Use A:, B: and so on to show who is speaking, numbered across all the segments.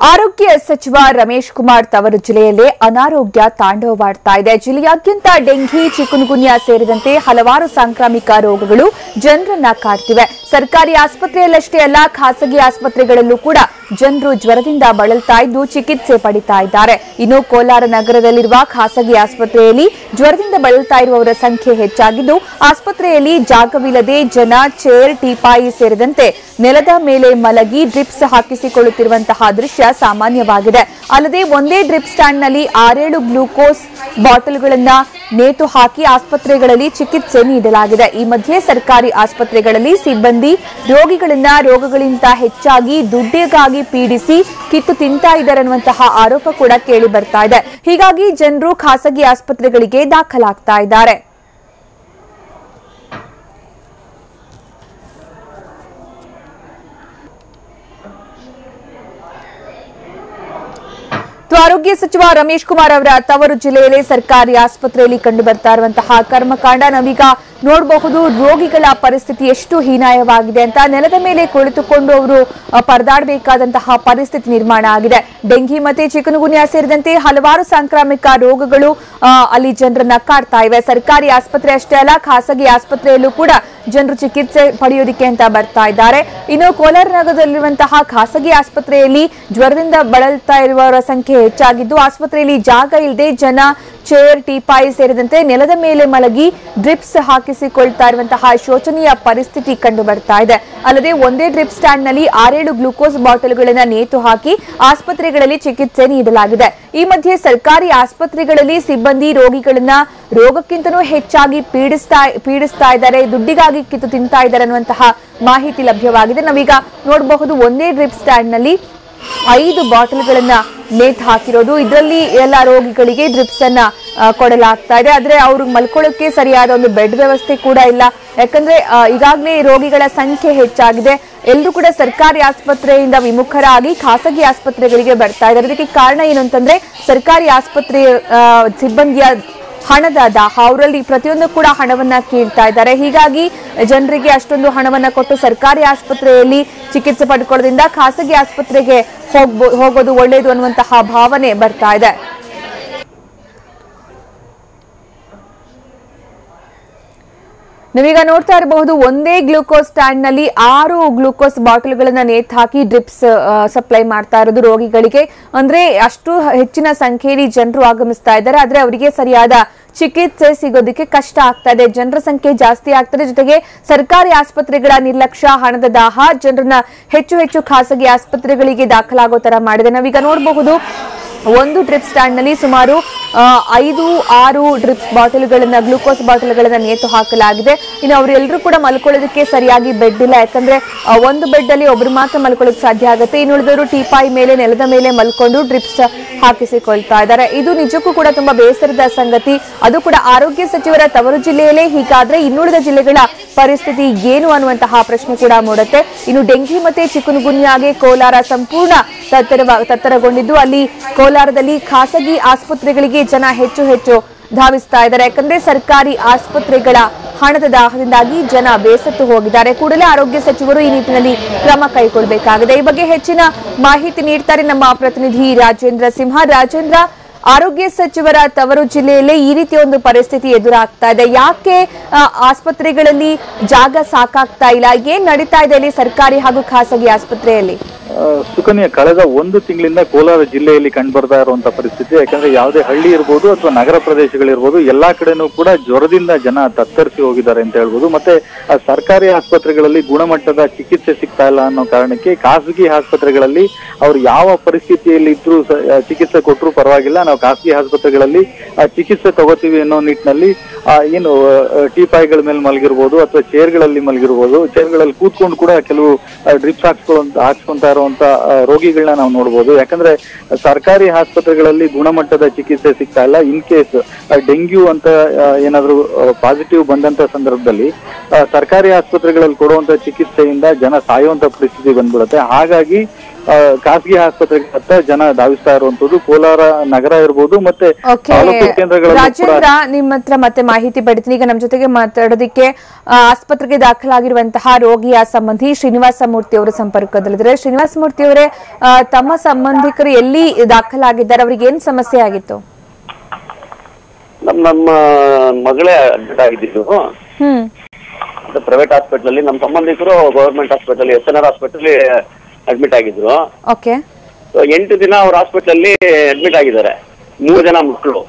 A: ಆರೋಗ್ಯ ಸಚಿವ ರಮೇಶ್ ಕುಮಾರ್ ತವರು ಜಿಲ್ಲೆಯಲ್ಲೇ ಅನಾರೋಗ್ಯ ತಾಂಡವವಾಡ್ತಾ ಇದೆ. ಜಿಲ್ಲೆಯಾದ್ಯಂತ ಡೆಂಘಿ, ಚಿಕುನ್ಗುನ್ಯಾ ಸೇರಿದಂತೆ ಹಲವಾರು ಸಾಂಕ್ರಾಮಿಕ ರೋಗಗಳು ಜನರನ್ನ ಕಾಡ್ತಿವೆ. ಸರ್ಕಾರಿ ಆಸ್ಪತ್ರೆಯಲ್ಲಷ್ಟೇ ಅಲ್ಲ, ಖಾಸಗಿ ಆಸ್ಪತ್ರೆಗಳಲ್ಲೂ ಕೂಡ ಜನರು ಜ್ವರದಿಂದ ಬಳಲ್ತಾ ಇದ್ದು ಚಿಕಿತ್ಸೆ ಪಡಿತಾ ಇದ್ದಾರೆ. ಇನ್ನು ಕೋಲಾರ ನಗರದಲ್ಲಿರುವ ಖಾಸಗಿ ಆಸ್ಪತ್ರೆಯಲ್ಲಿ ಜ್ವರದಿಂದ ಬಳಲ್ತಾ ಇರುವವರ ಸಂಖ್ಯೆ ಹೆಚ್ಚಾಗಿದ್ದು, ಆಸ್ಪತ್ರೆಯಲ್ಲಿ ಜಾಗವಿಲ್ಲದೆ ಜನ, ಚೇರ್, ಟೀಪಾಯಿ ಸೇರಿದಂತೆ ನೆಲದ ಮೇಲೆ ಮಲಗಿ ಡ್ರಿಪ್ಸ್ ಹಾಕಿಸಿಕೊಳ್ಳುತ್ತಿರುವಂತಹ ದೃಶ್ಯ ಸಾಮಾನ್ಯವಾಗಿದೆ. ಅಲ್ಲದೆ ಒಂದೇ ಡ್ರಿಪ್ ಸ್ಟ್ಯಾಂಡ್ನಲ್ಲಿ ಆರೇಳು ಗ್ಲೂಕೋಸ್ ಬಾಟಲ್ಗಳನ್ನ ನೇತು ಹಾಕಿ ಆಸ್ಪತ್ರೆಗಳಲ್ಲಿ ಚಿಕಿತ್ಸೆ ನೀಡಲಾಗಿದೆ. ಈ ಮಧ್ಯೆ ಸರ್ಕಾರಿ ಆಸ್ಪತ್ರೆಗಳಲ್ಲಿ ಸಿಬ್ಬಂದಿ ರೋಗಿಗಳನ್ನ ರೋಗಗಳಿಂದ ಹೆಚ್ಚಾಗಿ ದುಡ್ಡಿಗಾಗಿ ಪೀಡಿಸಿ ಕಿತ್ತು ತಿಂತಾ ಇದ್ದಾರೆ ಅನ್ನುವಂತಹ ಆರೋಪ ಕೂಡ ಕೇಳಿ ಬರ್ತಾ ಇದೆ. ಹೀಗಾಗಿ ಜನರು ಖಾಸಗಿ ಆಸ್ಪತ್ರೆಗಳಿಗೆ ದಾಖಲಾಗ್ತಾ ಇದ್ದಾರೆ. ಆರೋಗ್ಯ ಸಚಿವ ರಮೇಶ್ ಕುಮಾರ್ ಅವರ ತವರು ಜಿಲ್ಲೆಯಲ್ಲಿ ಸರ್ಕಾರಿ ಆಸ್ಪತ್ರೆಯಲ್ಲಿ ಕಂಡು ಬರ್ತಾ ಇರುವಂತಹ ಕರ್ಮಕಾಂಡ ನಾವೀಗ ನೋಡಬಹುದು. ರೋಗಿಗಳ ಪರಿಸ್ಥಿತಿ ಎಷ್ಟು ಹೀನಾಯವಾಗಿದೆ ಅಂತ ನೆಲದ ಮೇಲೆ ಕುಳಿತುಕೊಂಡು ಅವರು ಪರದಾಡಬೇಕಾದಂತಹ ಪರಿಸ್ಥಿತಿ ನಿರ್ಮಾಣ ಆಗಿದೆ. ಡೆಂಗಿ ಮತ್ತೆ ಚಿಕನ್ಗುನ್ಯಾ ಸೇರಿದಂತೆ ಹಲವಾರು ಸಾಂಕ್ರಾಮಿಕ ರೋಗಗಳು ಅಲ್ಲಿ ಜನರನ್ನ ಕಾಡ್ತಾ ಇವೆ. ಸರ್ಕಾರಿ ಆಸ್ಪತ್ರೆ ಅಷ್ಟೇ ಅಲ್ಲ, ಖಾಸಗಿ ಆಸ್ಪತ್ರೆಯಲ್ಲೂ ಕೂಡ ಜನರು ಚಿಕಿತ್ಸೆ ಪಡೆಯೋದಿಕ್ಕೆ ಅಂತ ಬರ್ತಾ ಇದ್ದಾರೆ. ಇನ್ನು ಕೋಲಾರ ನಗರದಲ್ಲಿರುವಂತಹ ಖಾಸಗಿ ಆಸ್ಪತ್ರೆಯಲ್ಲಿ ಜ್ವರದಿಂದ ಬಳಲ್ತಾ ಇರುವವರ ಸಂಖ್ಯೆ ಹೆಚ್ಚಾಗಿದ್ದು, ಆಸ್ಪತ್ರೆಯಲ್ಲಿ ಜಾಗ ಇಲ್ಲದೆ ಜನ ಚೇರ್ ಟೀಪಾಯಿ ಸೇರಿದಂತೆ ನೆಲದ ಮೇಲೆ ಮಲಗಿ ಡ್ರಿಪ್ಸ್ ಹಾಕಿಸಿಕೊಳ್ತಾ ಇರುವಂತಹ ಶೋಚನೀಯ ಪರಿಸ್ಥಿತಿ ಕಂಡು ಬರ್ತಾ ಇದೆ. ಅಲ್ಲದೆ ಒಂದೇ ಡ್ರಿಪ್ ಸ್ಟ್ಯಾಂಡ್ನಲ್ಲಿ ಆರೇಳು ಗ್ಲೂಕೋಸ್ ಬಾಟಲ್ಗಳನ್ನು ನೇತು ಹಾಕಿ ಆಸ್ಪತ್ರೆಗಳಲ್ಲಿ ಚಿಕಿತ್ಸೆ ನೀಡಲಾಗಿದೆ. ಈ ಮಧ್ಯೆ ಸರ್ಕಾರಿ ಆಸ್ಪತ್ರೆಗಳಲ್ಲಿ ಸಿಬ್ಬಂದಿ ರೋಗಿಗಳನ್ನ ರೋಗಕ್ಕಿಂತನೂ ಹೆಚ್ಚಾಗಿ ಪೀಡಿಸ್ತಾ ಪೀಡಿಸ್ತಾ ಇದ್ದಾರೆ, ದುಡ್ಡಿಗಾಗಿ ಕಿತ್ತು ತಿಂತಾ ಇದ್ದಾರೆ ಅನ್ನುವಂತಹ ಮಾಹಿತಿ ಲಭ್ಯವಾಗಿದೆ. ನಾವೀಗ ನೋಡಬಹುದು, ಒಂದೇ ಡ್ರಿಪ್ ಸ್ಟ್ಯಾಂಡ್ನಲ್ಲಿ ಐದು ಬಾಟಲ್ಗಳನ್ನ ನೇತು ಹಾಕಿರೋದು. ಇದರಲ್ಲಿ ಎಲ್ಲ ರೋಗಿಗಳಿಗೆ ಡ್ರಿಪ್ಸ್ ಅನ್ನ ಕೊಡಲಾಗ್ತಾ ಇದೆ. ಆದ್ರೆ ಅವ್ರಿಗೆ ಮಲ್ಕೊಳ್ಳೋಕೆ ಸರಿಯಾದ ಒಂದು ಬೆಡ್ ವ್ಯವಸ್ಥೆ ಕೂಡ ಇಲ್ಲ. ಯಾಕಂದ್ರೆ ಈಗಾಗಲೇ ರೋಗಿಗಳ ಸಂಖ್ಯೆ ಹೆಚ್ಚಾಗಿದೆ. ಎಲ್ಲರೂ ಕೂಡ ಸರ್ಕಾರಿ ಆಸ್ಪತ್ರೆಯಿಂದ ವಿಮುಖರಾಗಿ ಖಾಸಗಿ ಆಸ್ಪತ್ರೆಗಳಿಗೆ ಬರ್ತಾ ಇದ್ದಾರೆ. ಇದಕ್ಕೆ ಕಾರಣ ಏನು ಅಂತಂದ್ರೆ, ಸರ್ಕಾರಿ ಆಸ್ಪತ್ರೆಯ ಸಿಬ್ಬಂದಿಯ ಹಣದ ದಾಹ ಅವರಲ್ಲಿ ಪ್ರತಿಯೊಂದು ಕೂಡ ಹಣವನ್ನ ಕೀಳ್ತಾ ಇದ್ದಾರೆ. ಹೀಗಾಗಿ ಜನರಿಗೆ ಅಷ್ಟೊಂದು ಹಣವನ್ನ ಕೊಟ್ಟು ಸರ್ಕಾರಿ ಆಸ್ಪತ್ರೆಯಲ್ಲಿ ಚಿಕಿತ್ಸೆ ಪಡ್ಕೊಳ್ಳೋದ್ರಿಂದ ಖಾಸಗಿ ಆಸ್ಪತ್ರೆಗೆ ಹೋಗ್ಬೋ, ಹೋಗೋದು ಒಳ್ಳೆಯದು ಅನ್ನುವಂತಹ ಭಾವನೆ ಬರ್ತಾ ಇದೆ. ನೀವೀಗ ನೋಡ್ತಾ ಇರಬಹುದು ಒಂದೇ ಗ್ಲೂಕೋಸ್ ಸ್ಟ್ಯಾಂಡ್ನಲ್ಲಿ ಆರು ಗ್ಲೂಕೋಸ್ ಬಾಟಲ್ಗಳನ್ನ ನೇತು ಹಾಕಿ ಡ್ರಿಪ್ಸ್ ಸಪ್ಲೈ ಮಾಡ್ತಾ ಇರೋದು ರೋಗಿಗಳಿಗೆ. ಅಂದ್ರೆ ಅಷ್ಟು ಹೆಚ್ಚಿನ ಸಂಖ್ಯೆಯಲ್ಲಿ ಜನರು ಆಗಮಿಸ್ತಾ ಇದ್ದಾರೆ. ಆದ್ರೆ ಅವರಿಗೆ ಸರಿಯಾದ ಚಿಕಿತ್ಸೆ ಸಿಗೋದಕ್ಕೆ ಕಷ್ಟ ಆಗ್ತಾ ಇದೆ. ಜನರ ಸಂಖ್ಯೆ ಜಾಸ್ತಿ ಆಗ್ತದೆ. ಜೊತೆಗೆ ಸರ್ಕಾರಿ ಆಸ್ಪತ್ರೆಗಳ ನಿರ್ಲಕ್ಷ್ಯ, ಹಣದ ದಾಹ, ಜನರನ್ನ ಹೆಚ್ಚು ಹೆಚ್ಚು ಖಾಸಗಿ ಆಸ್ಪತ್ರೆಗಳಿಗೆ ದಾಖಲಾಗೋ ತರ ಮಾಡಿದೆ. ನಾವೀಗ ನೋಡಬಹುದು ಒಂದು ಡ್ರಿಪ್ ಸ್ಟ್ಯಾಂಡ್ನಲ್ಲಿ ಸುಮಾರು ಐದು, ಆರು ಡ್ರಿಪ್ ಬಾಟಲ್ಗಳನ್ನ, ಗ್ಲೂಕೋಸ್ ಬಾಟಲ್ಗಳನ್ನು ನೇತು ಹಾಕಲಾಗಿದೆ. ಇನ್ನು ಅವರೆಲ್ಲರೂ ಕೂಡ ಮಲ್ಕೊಳ್ಳೋದಕ್ಕೆ ಸರಿಯಾಗಿ ಬೆಡ್ ಇಲ್ಲ. ಯಾಕಂದ್ರೆ ಒಂದು ಬೆಡ್ ಅಲ್ಲಿ ಒಬ್ರು ಮಾತ್ರ ಮಲ್ಕೊಳ್ಳೋಕೆ ಸಾಧ್ಯ ಆಗುತ್ತೆ. ಇನ್ನುಳಿದವರು ಟೀಪಾಯಿ ಮೇಲೆ, ನೆಲದ ಮೇಲೆ ಮಲ್ಕೊಂಡು ಡ್ರಿಪ್ಸ್ ಹಾಕಿಸಿಕೊಳ್ತಾ ಇದ್ದಾರೆ. ಇದು ನಿಜಕ್ಕೂ ಕೂಡ ತುಂಬಾ ಬೇಸರದ ಸಂಗತಿ. ಅದು ಕೂಡ ಆರೋಗ್ಯ ಸಚಿವರ ತವರು ಜಿಲ್ಲೆಯಲ್ಲೇ. ಹೀಗಾದ್ರೆ ಇನ್ನುಳಿದ ಜಿಲ್ಲೆಗಳ ಪರಿಸ್ಥಿತಿ ಏನು ಅನ್ನುವಂತಹ ಪ್ರಶ್ನೆ ಕೂಡ ಮೂಡುತ್ತೆ. ಇನ್ನು ಡೆಂಗಿ ಮತ್ತೆ ಚಿಕುನ್ಗುನ್ಯಾಗೆ ಕೋಲಾರ ಸಂಪೂರ್ಣ ತತ್ತರ ತತ್ತರಗೊಂಡಿದ್ದು. ಅಲ್ಲಿ ಕೋಲಾರದಲ್ಲಿ ಖಾಸಗಿ ಆಸ್ಪತ್ರೆಗಳಿಗೆ ಜನ ಹೆಚ್ಚು ಹೆಚ್ಚು ಧಾವಿಸ್ತಾ ಇದ್ದಾರೆ. ಯಾಕಂದ್ರೆ ಸರ್ಕಾರಿ ಆಸ್ಪತ್ರೆಗಳ ಹಣದ ದಾಹದಿಂದಾಗಿ ಜನ ಬೇಸತ್ತು ಹೋಗಿದ್ದಾರೆ. ಕೂಡಲೇ ಆರೋಗ್ಯ ಸಚಿವರು ಈ ನಿಟ್ಟಿನಲ್ಲಿ ಕ್ರಮ ಕೈಗೊಳ್ಳಬೇಕಾಗಿದೆ. ಈ ಬಗ್ಗೆ ಹೆಚ್ಚಿನ ಮಾಹಿತಿ ನೀಡ್ತಾರೆ ನಮ್ಮ ಪ್ರತಿನಿಧಿ ರಾಜೇಂದ್ರ ಸಿಂಹ. ರಾಜೇಂದ್ರ, ಆರೋಗ್ಯ ಸಚಿವರ ತವರು ಜಿಲ್ಲೆಯಲ್ಲೇ ಈ ರೀತಿಯ ಒಂದು ಪರಿಸ್ಥಿತಿ ಎದುರಾಗ್ತಾ ಇದೆ. ಯಾಕೆ ಆಸ್ಪತ್ರೆಗಳಲ್ಲಿ ಜಾಗ ಸಾಕಾಗ್ತಾ ಇಲ್ಲ? ಏನ್ ನಡೀತಾ ಇದೆ ಇಲ್ಲಿ ಸರ್ಕಾರಿ ಹಾಗೂ ಖಾಸಗಿ ಆಸ್ಪತ್ರೆಯಲ್ಲಿ?
B: ಸುಕನ್ಯಾ, ಕಳೆದ ಒಂದು ತಿಂಗಳಿಂದ ಕೋಲಾರ ಜಿಲ್ಲೆಯಲ್ಲಿ ಕಂಡುಬರ್ತಾ ಇರುವಂತಹ ಪರಿಸ್ಥಿತಿ, ಯಾಕಂದ್ರೆ ಯಾವುದೇ ಹಳ್ಳಿ ಇರ್ಬೋದು ಅಥವಾ ನಗರ ಪ್ರದೇಶಗಳಿರ್ಬೋದು, ಎಲ್ಲಾ ಕಡೆನೂ ಕೂಡ ಜ್ವರದಿಂದ ಜನ ತತ್ತರಿಸಿ ಹೋಗಿದ್ದಾರೆ ಅಂತ ಹೇಳ್ಬೋದು. ಮತ್ತೆ ಸರ್ಕಾರಿ ಆಸ್ಪತ್ರೆಗಳಲ್ಲಿ ಗುಣಮಟ್ಟದ ಚಿಕಿತ್ಸೆ ಸಿಗ್ತಾ ಇಲ್ಲ ಅನ್ನೋ ಕಾರಣಕ್ಕೆ ಖಾಸಗಿ ಆಸ್ಪತ್ರೆಗಳಲ್ಲಿ ಅವ್ರು ಯಾವ ಪರಿಸ್ಥಿತಿಯಲ್ಲಿ ಇದ್ರೂ ಚಿಕಿತ್ಸೆ ಕೊಟ್ಟರು ಪರವಾಗಿಲ್ಲ. ನಾವು ಖಾಸಗಿ ಆಸ್ಪತ್ರೆಗಳಲ್ಲಿ ಚಿಕಿತ್ಸೆ ತಗೋತೀವಿ ಅನ್ನೋ ನಿಟ್ಟಿನಲ್ಲಿ ಏನು ಟೀಪಾಯಿಗಳ ಮೇಲೆ ಮಲಗಿರ್ಬೋದು ಅಥವಾ ಚೇರ್ಗಳಲ್ಲಿ ಮಲಗಿರ್ಬೋದು, ಚೇರ್ಗಳಲ್ಲಿ ಕೂತ್ಕೊಂಡು ಕೂಡ ಕೆಲವು ಡ್ರಿಪ್ಸ್ ಹಾಕ್ಸ್ಕೊಂತ ಹಾಕ್ಸ್ಕೊಂತ ಇರುವಂತ ರೋಗಿಗಳನ್ನ ನಾವು ನೋಡ್ಬೋದು. ಯಾಕಂದ್ರೆ ಸರ್ಕಾರಿ ಆಸ್ಪತ್ರೆಗಳಲ್ಲಿ ಗುಣಮಟ್ಟದ ಚಿಕಿತ್ಸೆ ಸಿಗ್ತಾ ಇಲ್ಲ. ಇನ್ ಕೇಸ್ ಡೆಂಗ್ಯೂ ಅಂತ ಏನಾದ್ರು ಪಾಸಿಟಿವ್ ಬಂದಂತ ಸಂದರ್ಭದಲ್ಲಿ ಸರ್ಕಾರಿ ಆಸ್ಪತ್ರೆಗಳಲ್ಲಿ ಕೊಡುವಂತ ಚಿಕಿತ್ಸೆಯಿಂದ ಜನ ಸಾಯುವಂತ ಪರಿಸ್ಥಿತಿ ಬಂದ್ಬಿಡುತ್ತೆ. ಹಾಗಾಗಿ ಆ, ಆಸ್ಪತ್ರೆಗೆ ಹತ್ತ ಜನ ಧಾವಿಸ್ತಾ ಇರುವಂತದ್ದು ಕೋಲಾರ ನಗರ ಇರ್ಬೋದು ಮತ್ತೆ
A: ರಾಜೇಂದ್ರ ನಿಮ್ಮ ಹತ್ರ ಮತ್ತೆ ಮಾಹಿತಿ ಪಡಿತೀನಿ. ಈಗ ನಮ್ಮ ಜೊತೆಗೆ ಮಾತಾಡೋದಕ್ಕೆ ಆ, ಆಸ್ಪತ್ರೆಗೆ ದಾಖಲಾಗಿರುವಂತಹ ರೋಗಿಯ ಸಂಬಂಧಿ ಶ್ರೀನಿವಾಸ ಮೂರ್ತಿ ಅವರು ಸಂಪರ್ಕದಲ್ಲಿದ್ದಾರೆ ಶ್ರೀನಿವಾಸ ಮೂರ್ತಿ ಅವರೇ ಆ, ತಮ್ಮ ಸಂಬಂಧಿಕರು ಎಲ್ಲಿ ದಾಖಲಾಗಿದ್ದಾರೆ? ಅವ್ರಿಗೆ ಏನ್ ಸಮಸ್ಯೆ ಆಗಿತ್ತು?
C: ನಮ್ಮ ನಮ್ಮ ಮಗಳೇ ಅಡ್ಮಿಟ್ ಆಗಿದ್ದು.
A: ಹ್ಮ್.
C: ಪ್ರೈವೇಟ್ ಹಾಸ್ಪಿಟಲ್ ಅಲ್ಲಿ. ನಮ್ಮ ಸಂಬಂಧಿಕರು government hospital S N R hospital admit ಆಗಿದ್ರು.
A: ಓಕೆ
C: ಎಂಟು ದಿನ ಅವ್ರ ಹಾಸ್ಪಿಟಲ್ ಅಲ್ಲಿ ಅಡ್ಮಿಟ್ ಆಗಿದ್ದಾರೆ. ಮೂರು ಜನ ಮಕ್ಕಳು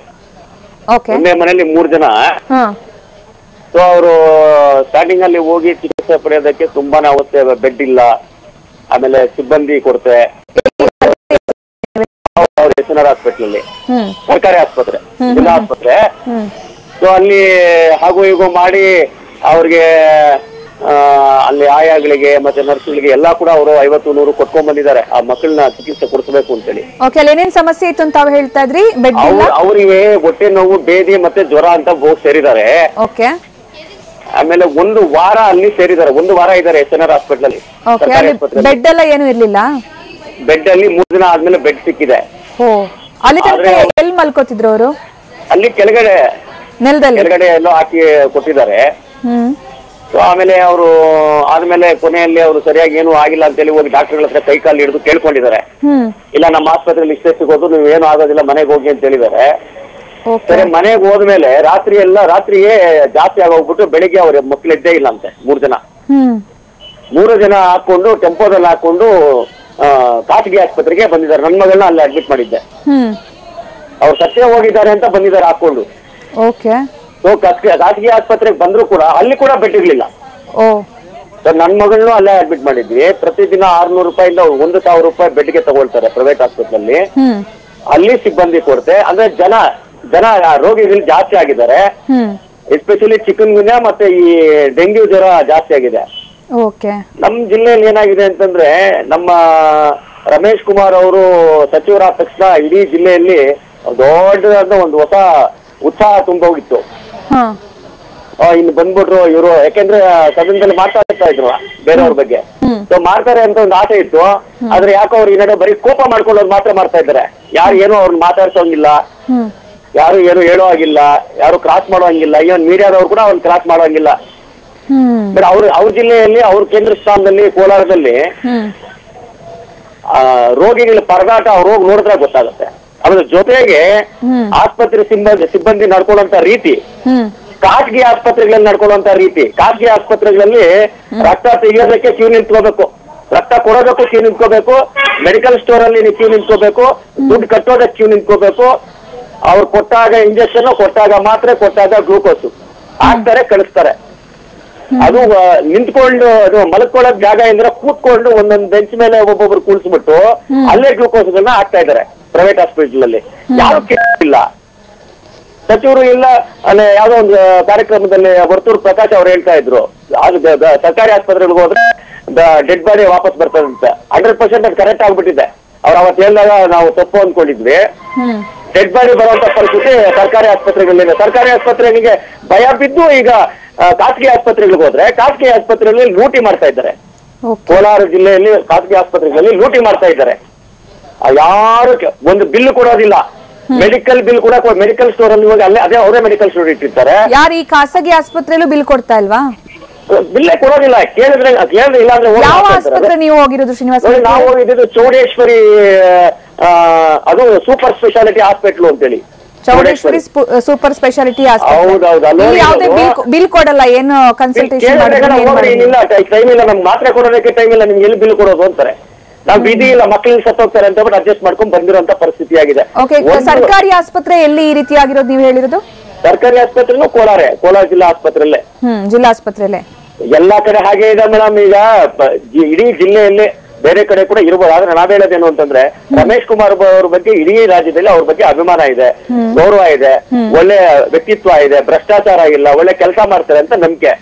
C: ಒಂದೇ ಮನೆಯಲ್ಲಿ ಮೂರು ಜನ. ಸೊ ಅವರು ಸ್ಟಾರ್ಟಿಂಗ್ ಅಲ್ಲಿ ಹೋಗಿ ಚಿಕಿತ್ಸೆ ಪಡೆಯೋದಕ್ಕೆ ತುಂಬಾನೇ ಅವಸ್ಥೆ ಬೆಡ್ ಇಲ್ಲ. ಆಮೇಲೆ ಸಿಬ್ಬಂದಿ ಕೊರತೆ ಅವ್ರ ಎಸ್ ಹಾಸ್ಪಿಟಲ್ ಅಲ್ಲಿ. ಸರ್ಕಾರಿ ಆಸ್ಪತ್ರೆ ಜಿಲ್ಲಾ ಆಸ್ಪತ್ರೆ. ಸೊ ಅಲ್ಲಿ ಹಾಗೂ ಹೀಗೂ ಮಾಡಿ ಅವ್ರಿಗೆ ಅಲ್ಲಿ ಆಯಾಗಳಿಗೆ ಮತ್ತೆ ನರ್ಸ್ಗಳಿಗೆ ಎಲ್ಲಾ ಕೂಡ ಅವರು ಐವತ್ತು ನೂರು ಕೊಟ್ಕೊಂಡ್ ಬಂದಿದ್ದಾರೆ ಆ ಮಕ್ಕಳನ್ನ ಚಿಕಿತ್ಸೆ ಕೊಡಿಸಬೇಕು ಅಂತೇಳಿ.
A: ಓಕೆ ಅಲ್ಲಿ ಏನೇನ್ ಸಮಸ್ಯೆ ಇತ್ತು ಅಂತ ತಾವು ಹೇಳ್ತಾ ಇದ್ರಿ? ಬೆಡ್
C: ಅವರಿಗೆ ಹೊಟ್ಟೆ ನೋವು ಬೇದಿ ಮತ್ತೆ ಜ್ವರ ಅಂತ ಹೋಗಿ ಸೇರಿದ್ದಾರೆ.
A: ಓಕೆ.
C: ಆಮೇಲೆ ಒಂದು ವಾರ ಅಲ್ಲಿ ಸೇರಿದ್ದಾರೆ. ಒಂದು ವಾರ ಇದ್ದಾರೆ ಎಸ್ ಎನ್ ಆರ್ ಹಾಸ್ಪಿಟಲ್ ಅಲ್ಲಿ
A: ಓಕೆ
C: ಸರ್ಕಾರಿ
A: ಅಲ್ಲಿ
C: ಆಸ್ಪತ್ರೆ
A: ಬೆಡ್ ಎಲ್ಲ ಏನು ಇರ್ಲಿಲ್ಲ?
C: ಬೆಡ್ ಅಲ್ಲಿ ಮೂರ್ ದಿನ ಆದ್ಮೇಲೆ ಬೆಡ್ ಸಿಕ್ಕಿದೆ.
A: ಓ ಅಲ್ಲಿ ತನಕ
C: ಆದ್ರೆ ಅವ್ರು-
A: ಎಲ್ಲಿ ಮಲ್ಕೋತಿದ್ರು ಅವರು?
C: ಅಲ್ಲಿ ಕೆಳಗಡೆ
A: ನೆಲದಲ್ಲಿ?
C: ಕೆಳಗಡೆ ಎಲ್ಲೋ ಹಾಕಿ ಕೊಟ್ಟಿದ್ದಾರೆ.
A: ಹ್ಮ್.
C: ಸೊ ಆಮೇಲೆ ಅವರು ಆದ್ಮೇಲೆ ಕೊನೆಯಲ್ಲಿ ಅವರು ಸರಿಯಾಗಿ ಏನು ಆಗಿಲ್ಲ ಅಂತೇಳಿ ಹೋಗಿ ಡಾಕ್ಟರ್ಗಳ ಹತ್ರ ಕೈ ಕಾಲು ಹಿಡಿದು ಕೇಳ್ಕೊಂಡಿದ್ದಾರೆ.
A: ಹ್ಮ್.
C: ಇಲ್ಲ ನಮ್ಮ ಆಸ್ಪತ್ರೆಯಲ್ಲಿ ಇಷ್ಟೇ ಸಿಗೋದು ನೀವು ಏನು ಆಗೋದಿಲ್ಲ ಮನೆಗೆ ಹೋಗಿ ಅಂತ ಹೇಳಿದ್ದಾರೆ
A: ಓಕೆ
C: ಸರಿ ಮನೆಗೆ ಹೋದ್ಮೇಲೆ ರಾತ್ರಿ ಎಲ್ಲ ರಾತ್ರಿಯೇ ಜಾಸ್ತಿ ಆಗೋಗ್ಬಿಟ್ಟು ಬೆಳಿಗ್ಗೆ ಅವ್ರ ಮಕ್ಳು ಇದ್ದೇ ಇಲ್ಲ ಅಂತೆ ಮೂರು ಜನ.
A: ಹ್ಮ್.
C: ಮೂರು ಜನ ಹಾಕೊಂಡು ಟೆಂಪೋದಲ್ಲಿ ಹಾಕೊಂಡು ಆ, ಖಾಸಗಿ ಆಸ್ಪತ್ರೆಗೆ ಬಂದಿದ್ದಾರೆ. ನನ್ನ ಮಗಳನ್ನ ಅಲ್ಲಿ ಅಡ್ಮಿಟ್ ಮಾಡಿದ್ದೆ.
A: ಹ್ಮ್.
C: ಅವ್ರು ಸತ್ಯ ಹೋಗಿದ್ದಾರೆ ಅಂತ ಬಂದಿದ್ದಾರೆ ಹಾಕೊಂಡು
A: ಓಕೆ
C: ಸೊ ಖಾಸಗಿ ಖಾಸಗಿ ಆಸ್ಪತ್ರೆಗೆ ಬಂದ್ರು ಕೂಡ ಅಲ್ಲಿ ಕೂಡ ಬೆಡ್ ಇರ್ಲಿಲ್ಲ
A: ಓ.
C: ಸೊ ನನ್ನ ಮಗಳನ್ನೂ ಅಲ್ಲೇ ಅಡ್ಮಿಟ್ ಮಾಡಿದ್ವಿ. ಪ್ರತಿದಿನ ಆರ್ನೂರು ರೂಪಾಯಿಂದ ಒಂದು ಸಾವಿರ ರೂಪಾಯಿ ಬೆಡ್ಗೆ ತಗೊಳ್ತಾರೆ ಪ್ರೈವೇಟ್ ಹಾಸ್ಪಿಟಲ್
A: ಹ್ಮ್.
C: ಅಲ್ಲಿ ಸಿಬ್ಬಂದಿ ಕೊರತೆ ಅಂದ್ರೆ ಜನ ಜನ ರೋಗಿಗಳು ಜಾಸ್ತಿ ಆಗಿದ್ದಾರೆ. ಎಸ್ಪೆಷಲಿ ಚಿಕನ್ ಗುನ್ಯಾ ಮತ್ತೆ ಈ ಡೆಂಗ್ಯೂ ಜ್ವರ ಜಾಸ್ತಿ ಆಗಿದೆ.
A: ಓಕೆ.
C: ನಮ್ ಜಿಲ್ಲೆಯಲ್ಲಿ ಏನಾಗಿದೆ ಅಂತಂದ್ರೆ ನಮ್ಮ ರಮೇಶ್ ಕುಮಾರ್ ಅವರು ಸಚಿವರಾದ ತಕ್ಷಣ ಇಡೀ ಜಿಲ್ಲೆಯಲ್ಲಿ ದೊಡ್ಡದಾದ ಒಂದು ಹೊಸ ಉತ್ಸಾಹ ತುಂಬೋಗಿತ್ತು.
A: ಹಾ.
C: ಇನ್ನು ಬಂದ್ಬಿಟ್ರು ಇವರು. ಯಾಕೆಂದ್ರೆ ಸದನದಲ್ಲಿ ಮಾತಾಡ್ತಾ ಇದ್ರು ಬೇರೆಯವ್ರ ಬಗ್ಗೆ. ಸೊ ಮಾಡ್ತಾರೆ ಅಂತ ಒಂದು ಆಸೆ ಇತ್ತು. ಆದ್ರೆ ಯಾಕೋ ಅವ್ರು ಈ ನಡೆ ಬರೀ ಕೋಪ ಮಾಡ್ಕೊಳ್ಳೋದು ಮಾತ್ರ ಮಾಡ್ತಾ ಇದ್ದಾರೆ. ಯಾರು ಏನು ಅವ್ರನ್ನ ಮಾತಾಡ್ಸೋಂಗಿಲ್ಲ. ಯಾರು ಏನು ಹೇಳೋ ಆಗಿಲ್ಲ ಯಾರು ಕ್ರಾಸ್ ಮಾಡೋಂಗಿಲ್ಲ ಇವನ್ ಮೀಡಿಯಾದವ್ರು ಕೂಡ ಅವ್ರನ್ನ ಕ್ರಾಸ್
A: ಮಾಡೋಂಗಿಲ್ಲ
C: ಬಟ್ ಅವ್ರ ಅವ್ರ ಜಿಲ್ಲೆಯಲ್ಲಿ ಅವ್ರ ಕೇಂದ್ರ ಸ್ಥಾನದಲ್ಲಿ ಕೋಲಾರದಲ್ಲಿ ಆ, ರೋಗಿಗಳ ಪರದಾಟ ಅವ್ರ ಹೋಗಿ ನೋಡಿದ್ರೆ ಗೊತ್ತಾಗುತ್ತೆ. ಅದ್ರ ಜೊತೆಗೆ. ಆಸ್ಪತ್ರೆ ಸಿಬ್ಬಂದಿ ಸಿಬ್ಬಂದಿ ನಡ್ಕೊಳ್ಳುವಂತ ರೀತಿ ಖಾಸಗಿ ಆಸ್ಪತ್ರೆಗಳಲ್ಲಿ ನಡ್ಕೊಳ್ಳುವಂತ ರೀತಿ ಖಾಸಗಿ ಆಸ್ಪತ್ರೆಗಳಲ್ಲಿ ರಕ್ತ ತೆಗೆಯೋದಕ್ಕೆ ಕ್ಯೂ ನಿಂತ್ಕೋಬೇಕು. ರಕ್ತ ಕೊಡೋದಕ್ಕೂ ಕ್ಯೂ ನಿಂತ್ಕೋಬೇಕು. ಮೆಡಿಕಲ್ ಸ್ಟೋರ್ ಅಲ್ಲಿ ಕ್ಯೂ ನಿಂತ್ಕೋಬೇಕು. ದುಡ್ಡು ಕಟ್ಟೋದಕ್ಕೆ ಕ್ಯೂ ನಿಂತ್ಕೋಬೇಕು. ಅವ್ರು ಕೊಟ್ಟಾಗ ಇಂಜೆಕ್ಷನ್ ಕೊಟ್ಟಾಗ ಮಾತ್ರೆ ಕೊಟ್ಟಾಗ ಗ್ಲೂಕೋಸ್. ಹಾಕ್ತಾರೆ ಕಳಿಸ್ತಾರೆ. ಅದು ನಿಂತ್ಕೊಂಡು ಅದು ಮಲ್ಕೊಳ್ಳೋಕ್ ಜಾಗ ಎಂದ್ರೆ ಕೂತ್ಕೊಂಡು ಒಂದೊಂದು ಬೆಂಚ್ ಮೇಲೆ ಒಬ್ಬೊಬ್ರು ಕೂರಿಸ್ಬಿಟ್ಟು ಅಲ್ಲೇ ಗ್ಲೂಕೋಸ್ಗಳನ್ನ ಹಾಕ್ತಾ ಇದ್ದಾರೆ ಪ್ರೈವೇಟ್ ಹಾಸ್ಪಿಟಲ್ ಅಲ್ಲಿ ಯಾರು ಕೇಳಿಲ್ಲ ಸಚಿವರು ಇಲ್ಲ ಅಲ್ಲೇ ಯಾವ್ದೋ ಒಂದು ಕಾರ್ಯಕ್ರಮದಲ್ಲಿ ವರ್ತೂರ್ ಪ್ರಕಾಶ್ ಅವ್ರು ಹೇಳ್ತಾ ಇದ್ರು. ಅದು ಸರ್ಕಾರಿ ಆಸ್ಪತ್ರೆಗಳಿಗೆ ಹೋದ್ರೆ ಡೆಡ್ ಬಾಡಿ ವಾಪಸ್ ಬರ್ತದಂತೆ. ಹಂಡ್ರೆಡ್ ಪರ್ಸೆಂಟ್ ಅದು ಕರೆಕ್ಟ್ ಆಗ್ಬಿಟ್ಟಿದೆ. ಅವ್ರು ಅವತ್ತು ಹೇಳಿದಾಗ ನಾವು ತಪ್ಪು ಅಂದ್ಕೊಂಡಿದ್ವಿ. ಡೆಡ್ ಬಾಡಿ ಬರುವಂತ ಪರಿಸ್ಥಿತಿ ಸರ್ಕಾರಿ ಆಸ್ಪತ್ರೆಗಳಿದೆ ಸರ್ಕಾರಿ ಆಸ್ಪತ್ರೆಗಳಿಗೆ ಭಯ ಬಿದ್ದು ಈಗ ಖಾಸಗಿ ಆಸ್ಪತ್ರೆಗಳಿಗೆ ಹೋದ್ರೆ ಖಾಸಗಿ ಆಸ್ಪತ್ರೆಗಳಲ್ಲಿ ಲೂಟಿ ಮಾಡ್ತಾ ಇದ್ದಾರೆ. ಕೋಲಾರ ಜಿಲ್ಲೆಯಲ್ಲಿ ಖಾಸಗಿ ಆಸ್ಪತ್ರೆಗಳಲ್ಲಿ ಲೂಟಿ ಮಾಡ್ತಾ ಇದ್ದಾರೆ. ಯಾರು ಒಂದು ಬಿಲ್ ಕೊಡೋದಿಲ್ಲ ಮೆಡಿಕಲ್ ಬಿಲ್ ಕೂಡ ಮೆಡಿಕಲ್ ಸ್ಟೋರ್ ಅಲ್ಲಿ ಹೋಗಿ ಅಲ್ಲೇ ಅದೇ ಅವರೇ ಮೆಡಿಕಲ್ ಸ್ಟೋರ್ ಇಟ್ಟಿರ್ತಾರೆ.
A: ಯಾರು ಈ ಖಾಸಗಿ ಆಸ್ಪತ್ರೆಯಲ್ಲೂ ಬಿಲ್ ಕೊಡ್ತಾ ಇಲ್ವಾ?
C: ಬಿಲ್ಲೇ ಕೊಡೋದಿಲ್ಲ. ಕೇಳಿದ್ರೆ ಕೇಳಿದ್ರೆ ಇಲ್ಲ ಅಂದ್ರೆ
A: ಯಾವ ಆಸ್ಪತ್ರೆ ನೀವು ಹೋಗಿರೋದು ಶ್ರೀನಿವಾಸ
C: ನಾವು ಹೋಗಿದ್ದು ಚೌಡೇಶ್ವರಿ ಅದು ಸೂಪರ್ ಸ್ಪೆಷಾಲಿಟಿ ಹಾಸ್ಪಿಟ್ಲು ಅಂತೇಳಿ.
A: ಚೌಡೇಶ್ವರಿ ಸೂಪರ್ ಸ್ಪೆಷಾಲಿಟಿ ಆಸ್ಪತ್ರೆ. ಯಾವುದೇ ಬಿಲ್ ಕೊಡಲ್ಲ ಏನು ಕನ್ಸಲ್ಟೇಷನ್
C: ಟೈಮ್ ಇಲ್ಲ ನಮ್ಗೆ ಮಾತ್ರೆ ಕೊಡೋದಕ್ಕೆ ಟೈಮ್ ಇಲ್ಲ ನಿಮ್ಗೆ ಎಲ್ಲಿ ಬಿಲ್ ಕೊಡೋದು ಅಂತಾರೆ. ನಾವು ಬಿಡಿ ಇಲ್ಲ ಮಕ್ಕಳಿಗೆ ಸತ್ತೋಗ್ತಾರೆ ಅಂತ ಬಿಟ್ಟು ಅಡ್ಜಸ್ಟ್ ಮಾಡ್ಕೊಂಡು ಬಂದಿರುವಂತ ಪರಿಸ್ಥಿತಿ ಆಗಿದೆ.
A: ಸರ್ಕಾರಿ ಆಸ್ಪತ್ರೆ ಎಲ್ಲಿ ಈ ರೀತಿ ಆಗಿರೋದು ನೀವು ಹೇಳಿರೋದು?
C: ಸರ್ಕಾರಿ ಆಸ್ಪತ್ರೆನೂ ಕೋಲಾರ ಕೋಲಾರ ಜಿಲ್ಲಾ ಆಸ್ಪತ್ರೆಯಲ್ಲೇ.
A: ಹ್ಮ್ ಜಿಲ್ಲಾ ಆಸ್ಪತ್ರೆಲ್ಲೇ
C: ಎಲ್ಲಾ ಕಡೆ ಹಾಗೆ ಇದೆ ಮೇಡಮ್ ಈಗ ಇಡೀ ಜಿಲ್ಲೆಯಲ್ಲಿ ಬೇರೆ ಕಡೆ ಕೂಡ ಇರಬಹುದು ಆದ್ರೆ ನಾವ್ ಹೇಳೋದೇನು ಅಂತಂದ್ರೆ ರಮೇಶ್ ಕುಮಾರ್ ಅವ್ರ ಬಗ್ಗೆ ಇಡೀ ರಾಜ್ಯದಲ್ಲಿ ಅವ್ರ ಬಗ್ಗೆ ಅಭಿಮಾನ ಇದೆ. ಗೌರವ ಇದೆ. ಒಳ್ಳೆ ವ್ಯಕ್ತಿತ್ವ ಇದೆ. ಭ್ರಷ್ಟಾಚಾರ ಇಲ್ಲ. ಒಳ್ಳೆ ಕೆಲಸ ಮಾಡ್ತಾರೆ ಅಂತ ನಂಬಿಕೆ.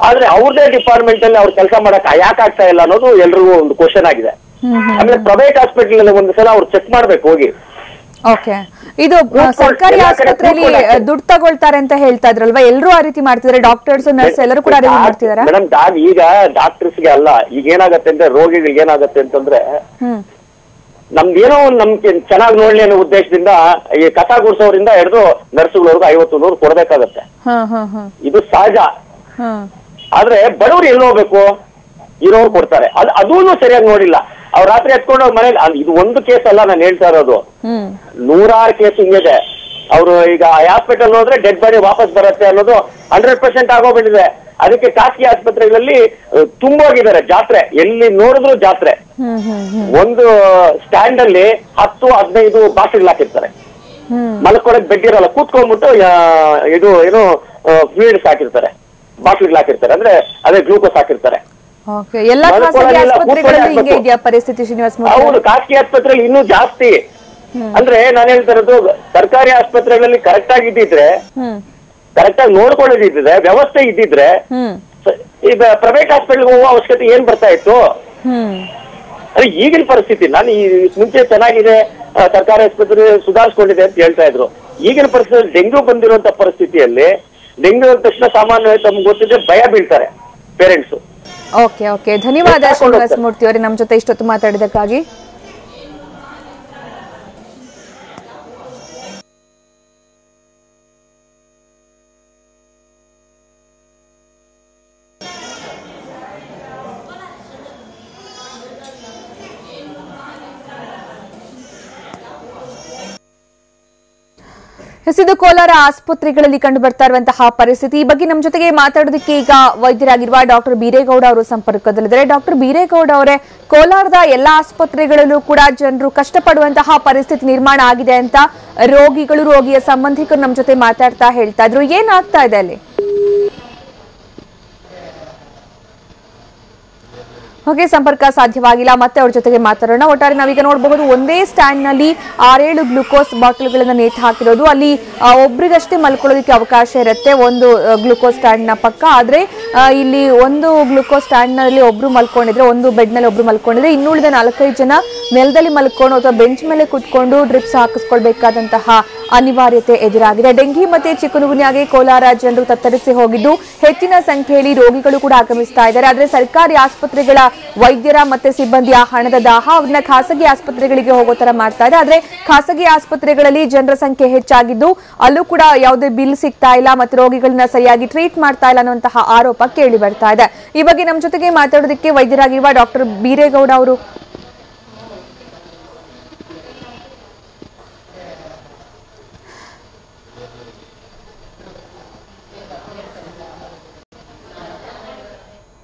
C: ಆದ್ರೆ ಅವ್ರದೇ ಡಿಪಾರ್ಟ್ಮೆಂಟ್ ಅಲ್ಲಿ ಅವ್ರು ಕೆಲಸ ಮಾಡಕ್ ಯಾಕೆ ಆಗ್ತಾ ಇಲ್ಲ ಅನ್ನೋದು ಎಲ್ರಿಗೂ ಒಂದು ಕ್ವಶನ್ ಆಗಿದೆ. ಆಮೇಲೆ ಪ್ರೈವೇಟ್ ಹಾಸ್ಪಿಟಲ್ ಅಲ್ಲಿ ಒಂದು ಸಲ ಅವ್ರು ಚೆಕ್ ಮಾಡ್ಬೇಕು ಹೋಗಿ.
A: ಓಕೆ ಇದು ಸರ್ಕಾರಿ ಆಸ್ಪತ್ರೆಯಲ್ಲಿ ದುಡ್ಡು ತಗೊಳ್ತಾರೆ ಅಂತ ಹೇಳ್ತಾ ಇದ್ರಲ್ವಾ? ಎಲ್ಲರೂ ಆ ರೀತಿ ಮಾಡ್ತಿದ್ದಾರೆ. ಡಾಕ್ಟರ್ಸ್ ನರ್ಸ್ ಎಲ್ಲರೂ ಕೂಡ ಮಾಡ್ತಿದ್ದಾರೆ ಮಾಡ್ತಿದಾರಾ?
C: ಮೇಡಮ್ ಈಗ ಡಾಕ್ಟರ್ಸ್ಗೆ ಅಲ್ಲ ಈಗ ಏನಾಗತ್ತೆ ಅಂದ್ರೆ ರೋಗಿಗಳಿಗೆ ಏನಾಗತ್ತೆ ಅಂತಂದ್ರೆ ನಮ್ದೇನೋ ಒಂದ್ ನಮ್ಗೆ ಚೆನ್ನಾಗಿ ನೋಡ್ಲಿ ಅನ್ನೋ ಉದ್ದೇಶದಿಂದ ಈ ಕಸ ಗುಡ್ಸೋರಿಂದ ಹಿಡಿದು ನರ್ಸ್ಗಳವ್ರಿಗೆ ಐವತ್ತು ನೂರು ಕೊಡ್ಬೇಕಾಗತ್ತೆ. ಇದು ಸಹಜ. ಆದ್ರೆ ಬಡವ್ರು ಎಲ್ಲಿ ಹೋಗ್ಬೇಕು? ಇರೋರು ಕೊಡ್ತಾರೆ. ಅದು ಅದೂ ಸರಿಯಾಗಿ ನೋಡಿಲ್ಲ. ಅವ್ರು ರಾತ್ರಿ ಎತ್ಕೊಂಡು ಅವ್ರ ಮನೇಲಿ ಇದು ಒಂದು ಕೇಸ್ ಅಲ್ಲ ನಾನು ಹೇಳ್ತಾ ಇರೋದು. ನೂರಾರು ಕೇಸ್ ಹಿಂಗಿದೆ. ಅವರು ಈಗ ಹಾಸ್ಪಿಟಲ್ ಹೋದ್ರೆ ಡೆಡ್ ಬಾಡಿ ವಾಪಸ್ ಬರುತ್ತೆ ಅನ್ನೋದು ಹಂಡ್ರೆಡ್ ಪರ್ಸೆಂಟ್ ಆಗೋಗ್ಬಿಟ್ಟಿದೆ. ಅದಕ್ಕೆ ಖಾಸಗಿ ಆಸ್ಪತ್ರೆಗಳಲ್ಲಿ ತುಂಬೋಗಿದ್ದಾರೆ ಜಾತ್ರೆ. ಎಲ್ಲಿ ನೋಡಿದ್ರು ಜಾತ್ರೆ. ಒಂದು ಸ್ಟ್ಯಾಂಡ್ ಅಲ್ಲಿ ಹತ್ತು ಹದಿನೈದು ಬಾಟಲ್ ಹಾಕಿರ್ತಾರೆ. ಮಲ್ಕೊಳಕ್ ಬೆಡ್ ಇರಲ್ಲ. ಕೂತ್ಕೊಂಡ್ಬಿಟ್ಟು ಆ, ಇದು ಏನು ಫ್ಲೂಯಿಡ್ಸ್ ಹಾಕಿರ್ತಾರೆ. ಬಾಟ್ಲಿಗಳು ಹಾಕಿರ್ತಾರೆ. ಅಂದ್ರೆ ಅದೇ ಗ್ಲೂಕೋಸ್ ಹಾಕಿರ್ತಾರೆ.
A: ಎಲ್ಲಾ ಖಾಸಗಿ ಆಸ್ಪತ್ರೆಗಳಲ್ಲಿ ಹಿಂಗೆ
C: ಕೂತ್ಕೊಳ್ಳಿ
A: ಇದೆಯಾ ಪರಿಸ್ಥಿತಿ ಶ್ರೀನಿವಾಸ್
C: ಹೌದು ಖಾಸಗಿ ಆಸ್ಪತ್ರೆಗಳು ಇನ್ನೂ ಜಾಸ್ತಿ. ಅಂದ್ರೆ ನಾನು ಹೇಳ್ತಾ ಇರೋದು ಸರ್ಕಾರಿ ಆಸ್ಪತ್ರೆಗಳಲ್ಲಿ ಕರೆಕ್ಟ್ ಆಗಿ ಇದ್ದಿದ್ರೆ ಕರೆಕ್ಟ್ ಆಗಿ ನೋಡ್ಕೊಳ್ಳೋದಿದ್ರೆ ವ್ಯವಸ್ಥೆ ಇದ್ದಿದ್ರೆ ಈಗ ಪ್ರೈವೇಟ್ ಹಾಸ್ಪಿಟಲ್ ಹೋಗೋ ಅವಶ್ಯಕತೆ ಏನ್ ಬರ್ತಾ ಇತ್ತು? ಅದೇ ಈಗಿನ ಪರಿಸ್ಥಿತಿ ನಾನು ಈ ಮುಂಚೆ ಚೆನ್ನಾಗಿದೆ ಸರ್ಕಾರಿ ಆಸ್ಪತ್ರೆ ಸುಧಾರಿಸ್ಕೊಂಡಿದೆ ಅಂತ ಹೇಳ್ತಾ ಇದ್ರು. ಈಗಿನ ಪರಿಸ್ಥಿತಿ ಡೆಂಗ್ಯೂ ಬಂದಿರುವಂತ ಪರಿಸ್ಥಿತಿಯಲ್ಲಿ ಡೆಂಗ್ಯೂ ಅಂದ ತಕ್ಷಣ ಸಾಮಾನ್ಯವಾಗಿ ತಮ್ಗೆ ಗೊತ್ತಿದ್ರೆ ಭಯ ಬೀಳ್ತಾರೆ ಪೇರೆಂಟ್ಸ್
A: ಓಕೆ ಓಕೆ ಧನ್ಯವಾದ ಶ್ರೀನಿವಾಸ. ಮೂರ್ತಿ ಅವರೇ ನಮ್ಮ ಜೊತೆ ಇಷ್ಟೊತ್ತು ಮಾತಾಡಿದಕ್ಕಾಗಿ ಎಸಿದು ಕೋಲಾರ ಆಸ್ಪತ್ರೆಗಳಲ್ಲಿ ಕಂಡು ಬರ್ತಾ ಇರುವಂತಹ ಪರಿಸ್ಥಿತಿ. ಈ ಬಗ್ಗೆ ನಮ್ಮ ಜೊತೆಗೆ ಮಾತಾಡೋದಕ್ಕೆ ಈಗ ವೈದ್ಯರಾಗಿರುವ ಡಾಕ್ಟರ್ ಬೀರೇಗೌಡ ಅವರು ಸಂಪರ್ಕದಲ್ಲಿದ್ದಾರೆ. ಡಾಕ್ಟರ್ ಬೀರೇಗೌಡ ಅವರೇ, ಕೋಲಾರದ ಎಲ್ಲ ಆಸ್ಪತ್ರೆಗಳಲ್ಲೂ ಕೂಡ ಜನರು ಕಷ್ಟಪಡುವಂತಹ ಪರಿಸ್ಥಿತಿ ನಿರ್ಮಾಣ ಆಗಿದೆ ಅಂತ ರೋಗಿಗಳು, ರೋಗಿಯ ಸಂಬಂಧಿಕರು ನಮ್ಮ ಜೊತೆ ಮಾತಾಡ್ತಾ ಹೇಳ್ತಾ ಇದ್ರು. ಏನಾಗ್ತಾ ಇದೆ ಅಲ್ಲಿ? ಓಕೆ ಸಂಪರ್ಕ ಸಾಧ್ಯವಾಗಿಲ್ಲ. ಮತ್ತೆ ಅವ್ರ ಜೊತೆಗೆ ಮಾತಾಡೋಣ. ಒಟ್ಟಾರೆ ನಾವೀಗ ನೋಡಬಹುದು ಒಂದೇ ಸ್ಟ್ಯಾಂಡ್ನಲ್ಲಿ ಆರೇಳು ಗ್ಲುಕೋಸ್ ಬಾಟಲ್ಗಳನ್ನ ನೇತು ಹಾಕಿರೋದು. ಅಲ್ಲಿ ಒಬ್ರಿಗಷ್ಟೇ ಮಲ್ಕೊಳ್ಳೋದಕ್ಕೆ ಅವಕಾಶ ಇರುತ್ತೆ ಒಂದು ಗ್ಲುಕೋಸ್ ಸ್ಟ್ಯಾಂಡ್ನ ಪಕ್ಕ. ಆದ್ರೆ ಇಲ್ಲಿ ಒಂದು ಗ್ಲುಕೋಸ್ ಸ್ಟ್ಯಾಂಡ್ನಲ್ಲಿ ಒಬ್ರು ಮಲ್ಕೊಂಡಿದ್ರೆ, ಒಂದು ಬೆಡ್ನಲ್ಲಿ ಒಬ್ರು ಮಲ್ಕೊಂಡಿದ್ರೆ, ಇನ್ನುಳಿದ ನಾಲ್ಕೈದು ಜನ ನೆಲದಲ್ಲಿ ಮಲ್ಕೊಂಡು ಅಥವಾ ಬೆಂಚ್ ಮೇಲೆ ಕುತ್ಕೊಂಡು ಡ್ರಿಪ್ಸ್ ಹಾಕಿಸ್ಕೊಳ್ಬೇಕಾದಂತಹ ಅನಿವಾರ್ಯತೆ ಎದುರಾಗಿದೆ. ಡೆಂಗಿ ಮತ್ತೆ ಚಿಕುನ್ಗುನ್ಯಾಗೆ ಕೋಲಾರ ಜನರು ತತ್ತರಿಸಿ ಹೋಗಿದ್ದು, ಹೆಚ್ಚಿನ ಸಂಖ್ಯೆಯಲ್ಲಿ ರೋಗಿಗಳು ಕೂಡ ಆಗಮಿಸ್ತಾ ಇದ್ದಾರೆ. ಆದರೆ ಸರ್ಕಾರಿ ಆಸ್ಪತ್ರೆಗಳ ವೈದ್ಯರ ಮತ್ತೆ ಸಿಬ್ಬಂದಿಯ ಹಣದ ದಾಹ. ಅವ್ರನ್ನ ಖಾಸಗಿ ಆಸ್ಪತ್ರೆಗಳಿಗೆ ಹೋಗೋ ತರ ಮಾಡ್ತಾ ಇದೆ. ಆದ್ರೆ ಖಾಸಗಿ ಆಸ್ಪತ್ರೆಗಳಲ್ಲಿ ಜನರ ಸಂಖ್ಯೆ ಹೆಚ್ಚಾಗಿದ್ದು ಅಲ್ಲೂ ಕೂಡ ಯಾವುದೇ ಬಿಲ್ ಸಿಗ್ತಾ ಇಲ್ಲ ಮತ್ತೆ ರೋಗಿಗಳನ್ನ ಸರಿಯಾಗಿ ಟ್ರೀಟ್ ಮಾಡ್ತಾ ಇಲ್ಲ ಅನ್ನುವಂತಹ ಆರೋಪ ಕೇಳಿ ಬರ್ತಾ ಇದೆ. ಈ ಬಗ್ಗೆ ನಮ್ಮ ಜೊತೆಗೆ ಮಾತಾಡೋದಕ್ಕೆ ವೈದ್ಯರಾಗಿರುವ ಡಾಕ್ಟರ್ ಬೀರೇಗೌಡ ಅವರು.